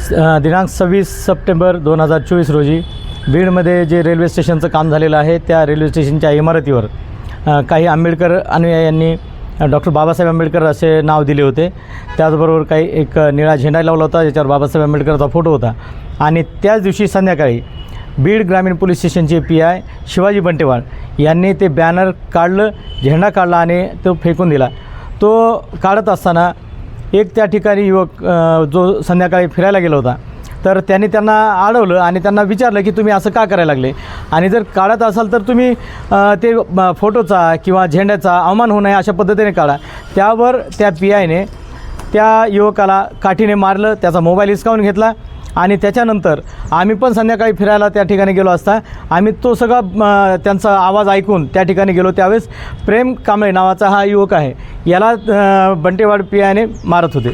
स- दिनांक सव्वीस सप्टेंबर दोन हजार चोवीस रोजी बीडमध्ये जे रेल्वे स्टेशनचं काम झालेलं आहे त्या रेल्वे स्टेशनच्या इमारतीवर काही आंबेडकर अनुयायांनी डॉक्टर बाबासाहेब आंबेडकर असे नाव दिले होते. त्याचबरोबर काही एक निळा झेंडा लावला होता ज्याच्यावर बाबासाहेब आंबेडकरचा फोटो होता. आणि त्याच दिवशी संध्याकाळी बीड ग्रामीण पोलीस स्टेशनचे पी आय शिवाजी बंटेवाड यांनी ते बॅनर काढलं झेंडा काढला आणि तो फेकून दिला. तो काढत असताना एक त्या ठिकाणी युवक जो संध्याकाळी फिरायला गेला होता तर त्यांनी त्यांना अडवलं आणि त्यांना विचारलं की तुम्ही असं का करायला लागले? आणि जर काढत असाल तर तुम्ही ते फोटोचा किंवा झेंड्याचा अवमान होऊ नये अशा पद्धतीने काढा. त्यावर त्या पी आयने त्या युवकाला काठीने मारलं त्याचा मोबाईल हिसकावून घेतला आणि त्याच्यानंतर आम्ही पण संध्याकाळी फिरायला त्या ठिकाणी गेलो असता. आम्ही तो सगळा त्यांचा आवाज ऐकून त्या ठिकाणी गेलो. त्यावेळेस प्रेम कांबळे नावाचा हा युवक आहे. याला बंटेवाड पियाने मारत होते.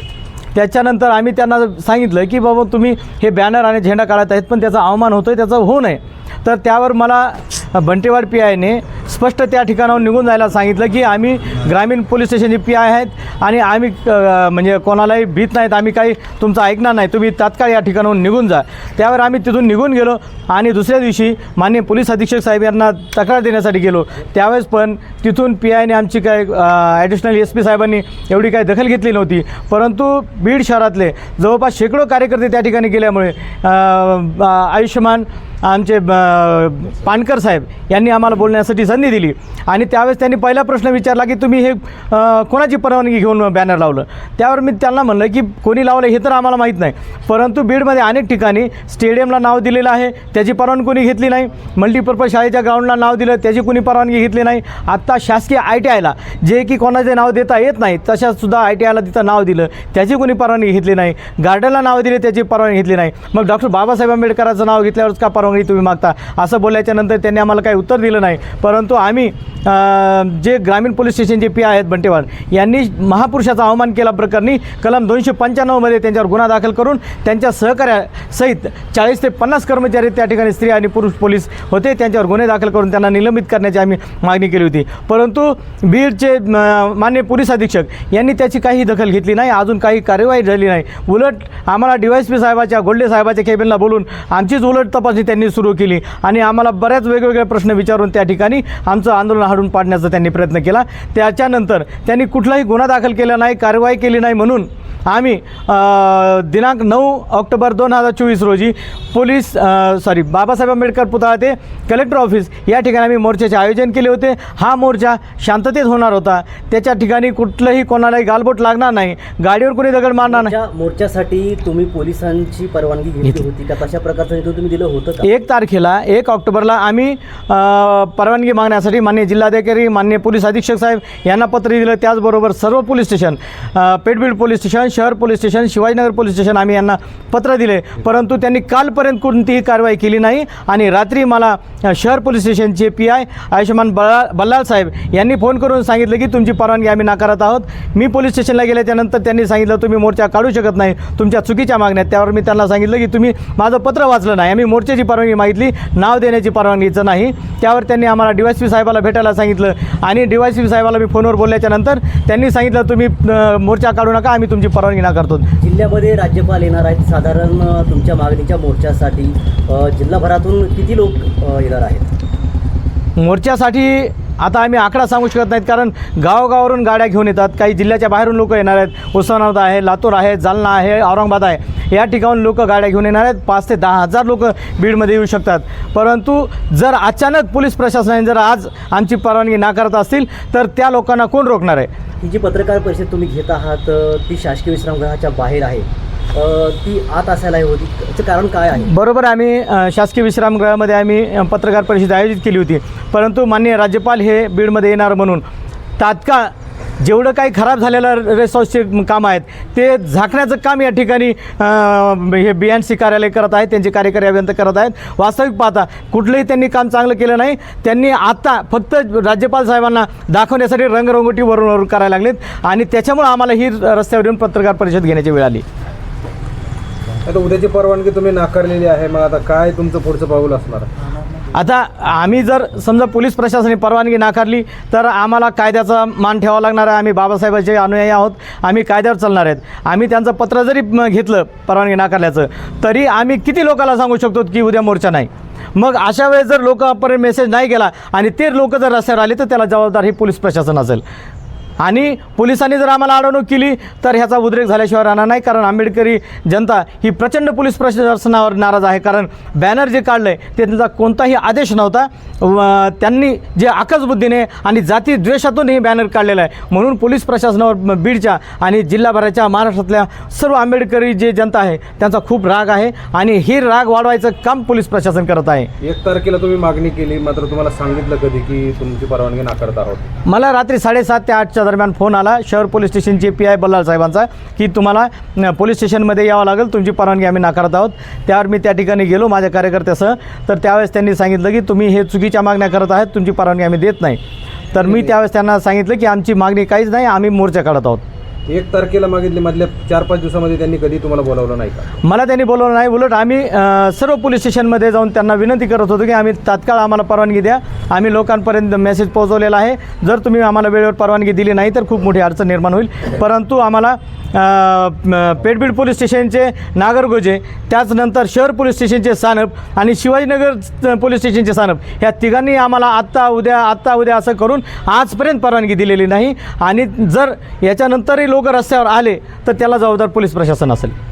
त्याच्यानंतर आम्ही त्यांना सांगितलं की बाबा तुम्ही हे बॅनर आणि झेंडा काढत आहेत पण त्याचा अवमान होतो आहे त्याचा होऊ नये. तर त्यावर मला बंटेवाड पी आयने स्पष्ट त्या ठिकाणाहून निघून जायला सांगितलं की आम्ही ग्रामीण पोलीस स्टेशनचे पी आय आहेत आणि आम्ही म्हणजे कोणालाही भीत नाहीत आम्ही काही तुमचं ऐकणार नाही. तुम्ही तात्काळ या ठिकाणाहून निघून जा. त्यावर आम्ही तिथून निघून गेलो आणि दुसऱ्या दिवशी माननीय पोलीस अधीक्षक साहेब यांना तक्रार देण्यासाठी गेलो. त्यावेळेस पण तिथून पी आयने आमची काय ॲडिशनल एस पी साहेबांनी एवढी काही दखल घेतली नव्हती. परंतु बीड शहरातले जवळपास शेकडो कार्यकर्ते त्या ठिकाणी गेल्यामुळे आयुष्यमान आमचे ब- पानकर साहेब यांनी आम्हाला बोलण्यासाठी संधी दिली. आणि त्यावेळेस त्यांनी पहिला प्रश्न विचारला की तुम्ही हे कोणाची परवानगी घेऊन बॅनर लावलं? त्यावर मी त्यांना म्हणलं की कोणी लावलं हे तर आम्हाला माहीत नाही. परंतु बीडमध्ये अनेक ठिकाणी स्टेडियमला नाव दिलेलं आहे त्याची परवानगी कोणी घेतली नाही. मल्टीपर्पज शाळेच्या ग्राउंडला नाव दिलं त्याची कोणी परवानगी घेतली नाही. आत्ता शासकीय आय टी आयला जे की कोणाचे नाव देता येत नाही तशासुद्धा आय टी आयला तिथं नाव दिलं त्याची कोणी परवानगी घेतली नाही. गार्डनला नाव दिले त्याची परवानगी घेतली नाही. मग डॉक्टर बाबासाहेब आंबेडकरांचं नाव घेतल्यावरच का परवानगी तुम्ही मागता? असं बोलल्याच्यानंतर त्यांनी आम्हाला काही उत्तर दिलं नाही. परंतु आम्ही जे ग्रामीण पोलीस स्टेशनचे पी आहेत बंटेवाल यांनी महापुरुषाचा अवमान केला प्रकरणी कलम दोनशे पंच्याण्णवमध्ये त्यांच्यावर गुन्हा दाखल करून त्यांच्या सहकार्यासहित चाळीस ते पन्नास कर्मचारी त्या ठिकाणी स्त्री आणि पुरुष पोलीस होते. त्यांच्यावर गुन्हे दाखल करून त्यांना निलंबित करण्याची आम्ही मागणी केली होती. परंतु बीडचे मान्य पोलीस अधीक्षक यांनी त्याची काही दखल घेतली नाही. अजून काही कार्यवाही झाली नाही. उलट आम्हाला डी वाय एस पी साहेबाच्या गोल्डे साहेबाच्या केबिनला बोलून आमचीच उलट तपासणी त्यांनी सुरू केली आणि आम्हाला बऱ्याच वेगवेगळ्या वेगवेगळे प्रश्न विचारून त्या ठिकाणी आमचं आंदोलन हाडून पाडण्याचा त्यांनी प्रयत्न केला. त्याच्यानंतर त्यांनी कुठलाही गुन्हा दाखल केला नाही कारवाई केली नाही म्हणून आम्ही दिनांक नऊ ऑक्टोबर दोन हजार चोवीस रोजी पोलीस सॉरी बाबासाहेब आंबेडकर पुतळा ते कलेक्टर ऑफिस या ठिकाणी आम्ही मोर्चाचे आयोजन केले होते. हा मोर्चा शांततेत होणार होता. त्याच्या ठिकाणी कुठलंही कोणालाही गालबोट लागणार नाही. गाडीवर कोणी दगड मारणार नाही. मोर्चा- मोर्चासाठी तुम्ही पोलिसांची परवानगी घेतली. होती का? तशा प्रकारचं तुम्ही दिलं होतं एक तारखेला एक ऑक्टोबरला आम्ही परवानगी मागण्यासाठी माननीय जिल्हाधिकारी माननीय पोलीस अधीक्षक साहेब यांना पत्र दिलं. त्याचबरोबर सर्व police station Petbeed police station शहर police station Shivajinagar police station आम्ही यांना पत्र दिले. परंतु त्यांनी कालपर्यंत कोणतीही कारवाई केली नाही. आणि रात्री मला शहर पोलीस स्टेशनचे पी आय आयुष्यमान बल्ला बल्लाळ साहेब यांनी फोन करून सांगितलं की तुमची परवानगी आम्ही नाकारत आहोत. मी पोलीस स्टेशनला गेल्याच्यानंतर त्यांनी सांगितलं तुम्ही मोर्चा काढू शकत नाही. तुमच्या चुकीच्या मागण्यात त्यावर मी त्यांना सांगितलं की तुम्ही माझं पत्र वाचलं नाही. आम्ही मोर्चाची परवानगी मागितली. नाव देण्याची परवानगीचं नाही. त्यावर त्यांनी आम्हाला डी वाय पी साहेबाला भेटायला सांगितलं. आणि डी वाय पी साहेबाला मी फोनवर बोलल्याच्या नंतर त्यांनी सांगितलं तुम्ही मोर्चा काढू नका आम्ही तुमची परवानगी नाकारतो. जिल्ह्यामध्ये राज्यपाल येणार आहेत. साधारण तुमच्या मागणीच्या मोर्चासाठी जिल्हाभरातून किती लोक येणार आहेत? मोर्चासाठी आता आम्ही आकडा सांगू शकत नाहीत कारण गावोगावावरून गाड्या घेऊन येतात. काही जिल्ह्याच्या बाहेरून लोक येणार आहेत. उस्मानाबाद आहे लातूर आहे जालना आहे औरंगाबाद आहे. या ठिकाणून लोक गाड्या घेऊन येणार आहेत. पाच ते दहा हजार लोक बीडमध्ये येऊ शकतात. परंतु जर अचानक पोलीस प्रशासनाने जर आज आमची परवानगी नाकारत असतील तर त्या लोकांना कोण रोखणार आहे? ही जी पत्रकार परिषद तुम्ही घेत आहात ती शासकीय विश्रामगृहाच्या बाहेर आहे. ती आत असायला होती. त्याचं कारण काय आहे? बरोबर आम्ही शासकीय विश्रामगृहामध्ये आम्ही पत्रकार परिषद आयोजित केली होती. परंतु माननीय राज्यपाल हे बीडमध्ये येणार म्हणून तात्काळ जेवढं काही खराब झालेलं रेस्ट हाऊसचे कामं आहेत ते झाकण्याचं काम या ठिकाणी हे बी एन सी कार्यालय करत आहेत त्यांचे कार्यकारी अभियंता करत आहेत. वास्तविक पाहता कुठलंही त्यांनी काम चांगलं केलं नाही. त्यांनी आता फक्त राज्यपाल साहेबांना दाखवण्यासाठी रंगरंगोटी वरून वरून करायला लागलेत आणि त्याच्यामुळं आम्हाला ही रस्त्यावर येऊन पत्रकार परिषद घेण्याची वेळ आली. आता उद्याची परवानगी तुम्ही नाकारलेली आहे. मग आता काय तुमचं पुढचं पाऊल असणार? आता आम्ही जर समजा पोलीस प्रशासनाने परवानगी नाकारली तर आम्हाला कायद्याचा मान ठेवावा लागणार आहे. आम्ही बाबासाहेबांचे अनुयायी आहोत. आम्ही कायद्यावर चालणार आहेत. आम्ही त्यांचं पत्र जरी घेतलं परवानगी नाकारल्याचं तरी आम्ही किती लोकांना सांगू शकतो की उद्या मोर्चा नाही? मग अशा वेळेस जर लोकांपर्यंत मेसेज नाही गेला आणि ते लोक जर रस्त्यावर आले तर त्याला जबाबदार हे पोलीस प्रशासन असेल. आणि पोलिसांनी जर आम्हाला अडवणूक केली तर ह्याचा उद्रेक झाल्याशिवाय राहणार नाही कारण आंबेडकरी जनता ही प्रचंड पोलीस प्रशासनावर नाराज आहे. कारण बॅनर जे काढलं आहे ते त्यांचा कोणताही आदेश नव्हता. व त्यांनी जे आकसबुद्धीने आणि जाती द्वेषातून हे बॅनर काढलेलं आहे. म्हणून पोलीस प्रशासनावर बीडच्या आणि जिल्हाभराच्या महाराष्ट्रातल्या सर्व आंबेडकरी जे जनता आहे त्यांचा खूप राग आहे. आणि ही राग वाढवायचं काम पोलीस प्रशासन करत आहे. एक तारखेला तुम्ही मागणी केली मात्र तुम्हाला सांगितलं कधी की तुमची परवानगी नाकारत आहोत? मला रात्री साडेसात ते आठच्या दरम्यान फोन आला. शहर पोलीस स्टेशनचे पी आय बल्लाळ साहेबांचा की तुम्हाला पोलीस स्टेशनमध्ये यावं लागेल. तुमची परवानगी आम्ही नाकारत आहोत. त्यावर मी त्या ठिकाणी गेलो माझ्या कार्यकर्त्यासह. तर त्यावेळेस त्यांनी सांगितलं की तुम्ही हे चुकीच्या मागण्या करत आहात तुमची परवानगी आम्ही देत नाही. तर मी त्यावेळेस त्यांना सांगितलं की आमची मागणी काहीच नाही आम्ही मोर्चा काढत आहोत. एक तारखेला मागितली मधल्या चार पाच दिवसामध्ये त्यांनी कधी तुम्हाला बोलावलं नाही का? मला त्यांनी बोलवलं नाही. उलट आम्ही अ, सर्व पोलीस स्टेशनमध्ये जाऊन त्यांना विनंती करत होतो की आम्ही तात्काळ आम्हाला परवानगी द्या. आम्ही लोकांपर्यंत मेसेज पोहोचवलेला आहे. जर तुम्ही आम्हाला वेळेवर परवानगी दिली नाही तर खूप मोठी अडचण निर्माण होईल. परंतु आम्हाला अ, पेठबीड पोलीस स्टेशनचे नागरगोजे त्याचनंतर शहर पोलीस स्टेशनचे सानप आणि शिवाजीनगर पोलीस स्टेशनचे सानप. ह्या तिघांनी आम्हाला आत्ता उद्या आत्ता उद्या असं करून आजपर्यंत परवानगी दिलेली नाही. आणि जर याच्यानंतरही लोक रस्त्यावर आले तर त्याला जबाबदार पोलीस प्रशासन असेल.